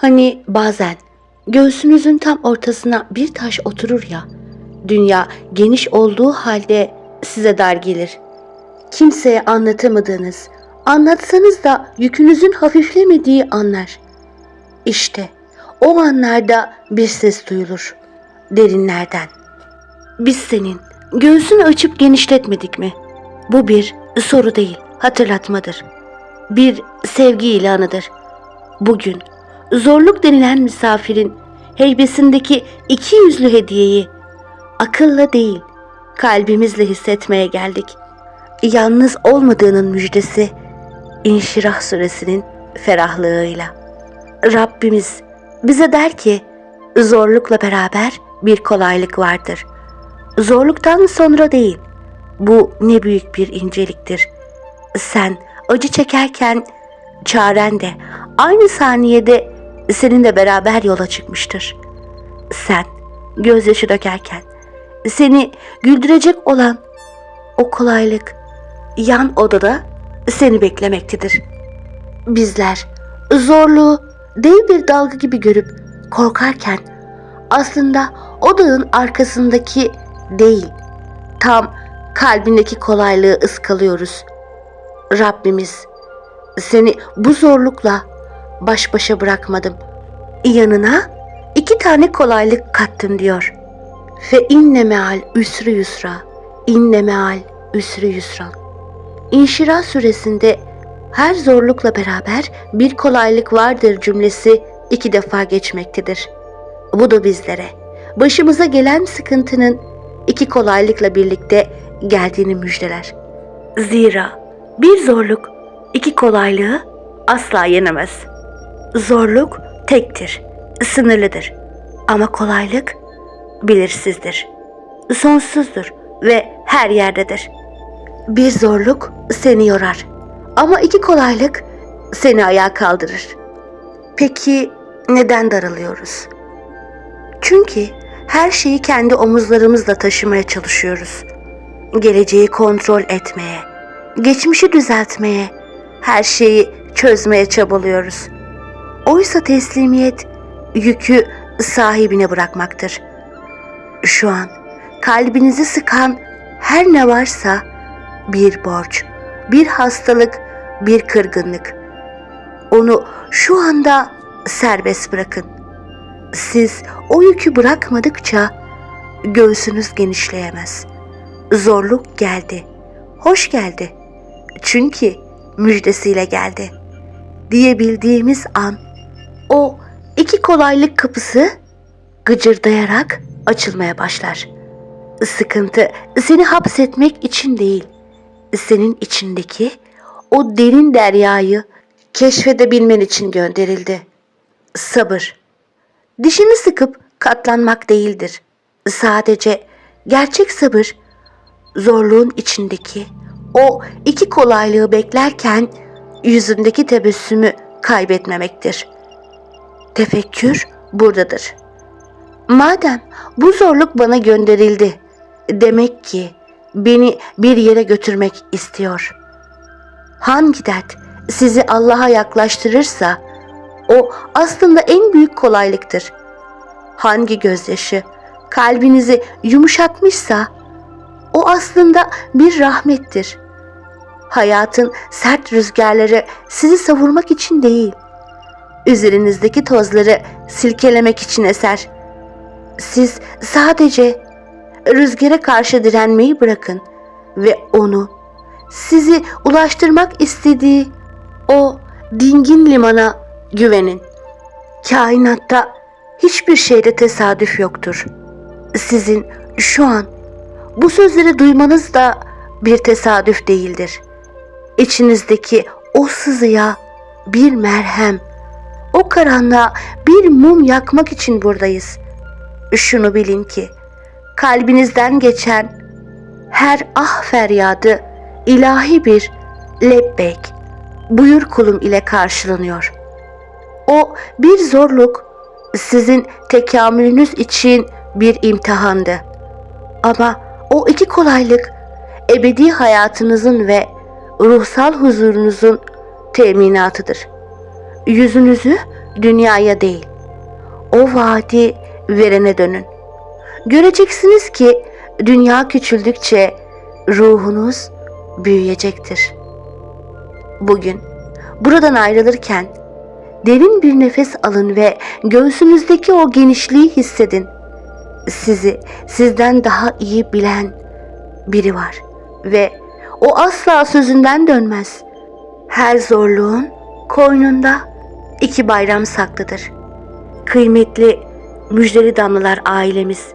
Hani bazen göğsünüzün tam ortasına bir taş oturur ya, dünya geniş olduğu halde size dar gelir. Kimseye anlatamadığınız, anlatsanız da yükünüzün hafiflemediği anlar. İşte o anlarda bir ses duyulur derinlerden. Biz senin göğsünü açıp genişletmedik mi? Bu bir soru değil, hatırlatmadır. Bir sevgi ilanıdır. Bugün zorluk denilen misafirin heybesindeki iki yüzlü hediyeyi akılla değil, kalbimizle hissetmeye geldik. Yalnız olmadığının müjdesi İnşirah suresinin ferahlığıyla. Rabbimiz bize der ki zorlukla beraber bir kolaylık vardır. Zorluktan sonra değil. Bu ne büyük bir inceliktir. Sen acı çekerken çaren de aynı saniyede seninle beraber yola çıkmıştır. Sen gözyaşı dökerken seni güldürecek olan o kolaylık yan odada seni beklemektedir. Bizler zorluğu dev bir dalga gibi görüp korkarken aslında o dağın arkasındaki değil, tam kalbindeki kolaylığı ıskalıyoruz. Rabbimiz seni bu zorlukla baş başa bırakmadım. Yanına iki tane kolaylık kattım diyor. Fe inne meal üsrü yusra, inne meal üsrü yusra. İnşirah suresinde her zorlukla beraber bir kolaylık vardır cümlesi iki defa geçmektedir. Bu da bizlere başımıza gelen sıkıntının iki kolaylıkla birlikte geldiğini müjdeler. Zira bir zorluk iki kolaylığı asla yenemez. Zorluk tektir, sınırlıdır. Ama kolaylık belirsizdir, sonsuzdur ve her yerdedir. Bir zorluk seni yorar ama iki kolaylık seni ayağa kaldırır. Peki neden daralıyoruz? Çünkü her şeyi kendi omuzlarımızla taşımaya çalışıyoruz. Geleceği kontrol etmeye, geçmişi düzeltmeye, her şeyi çözmeye çabalıyoruz. Oysa teslimiyet yükü sahibine bırakmaktır. Şu an kalbinizi sıkan her ne varsa bir borç, bir hastalık, bir kırgınlık. Onu şu anda serbest bırakın. Siz o yükü bırakmadıkça göğsünüz genişleyemez. Zorluk geldi. Hoş geldi. Çünkü müjdesiyle geldi. Diyebildiğimiz an o iki kolaylık kapısı gıcırdayarak açılmaya başlar. Sıkıntı seni hapsetmek için değil, senin içindeki o derin deryayı keşfedebilmen için gönderildi. Sabır. Dişini sıkıp katlanmak değildir. Sadece gerçek sabır zorluğun içindeki o iki kolaylığı beklerken yüzündeki tebessümü kaybetmemektir. Tefekkür buradadır. Madem bu zorluk bana gönderildi, demek ki beni bir yere götürmek istiyor. Hangi dert sizi Allah'a yaklaştırırsa o aslında en büyük kolaylıktır. Hangi gözyaşı kalbinizi yumuşatmışsa o aslında bir rahmettir. Hayatın sert rüzgarları sizi savurmak için değil, üzerinizdeki tozları silkelemek için eser. Siz sadece rüzgara karşı direnmeyi bırakın ve onu sizi ulaştırmak istediği o dingin limana güvenin. Kainatta hiçbir şeyde tesadüf yoktur. Sizin şu an bu sözleri duymanız da bir tesadüf değildir. İçinizdeki o sızıya bir merhem, o karanlığa bir mum yakmak için buradayız. Şunu bilin ki kalbinizden geçen her ah feryadı ilahi bir lebbek, buyur kulum ile karşılanıyor. O bir zorluk sizin tekamülünüz için bir imtihandı. Ama o iki kolaylık ebedi hayatınızın ve ruhsal huzurunuzun teminatıdır. Yüzünüzü dünyaya değil, o vaadi verene dönün. Göreceksiniz ki dünya küçüldükçe ruhunuz büyüyecektir. Bugün buradan ayrılırken derin bir nefes alın ve göğsünüzdeki o genişliği hissedin. Sizi sizden daha iyi bilen biri var ve o asla sözünden dönmez. Her zorluğun koynunda iki bayram saklıdır. Kıymetli müjdeli damlalar ailemiz.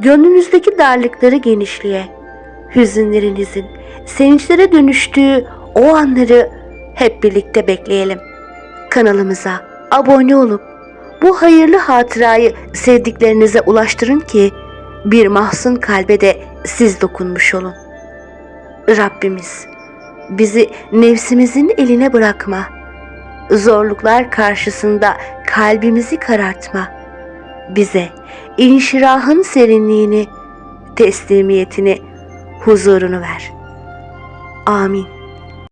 Gönlünüzdeki darlıkları genişliğe, hüzünlerinizin sevinçlere dönüştüğü o anları hep birlikte bekleyelim. Kanalımıza abone olup bu hayırlı hatırayı sevdiklerinize ulaştırın ki bir mahzun kalbe de siz dokunmuş olun. Rabbimiz bizi nefsimizin eline bırakma. Zorluklar karşısında kalbimizi karartma. Bize inşirahın serinliğini, teslimiyetini, huzurunu ver. Amin.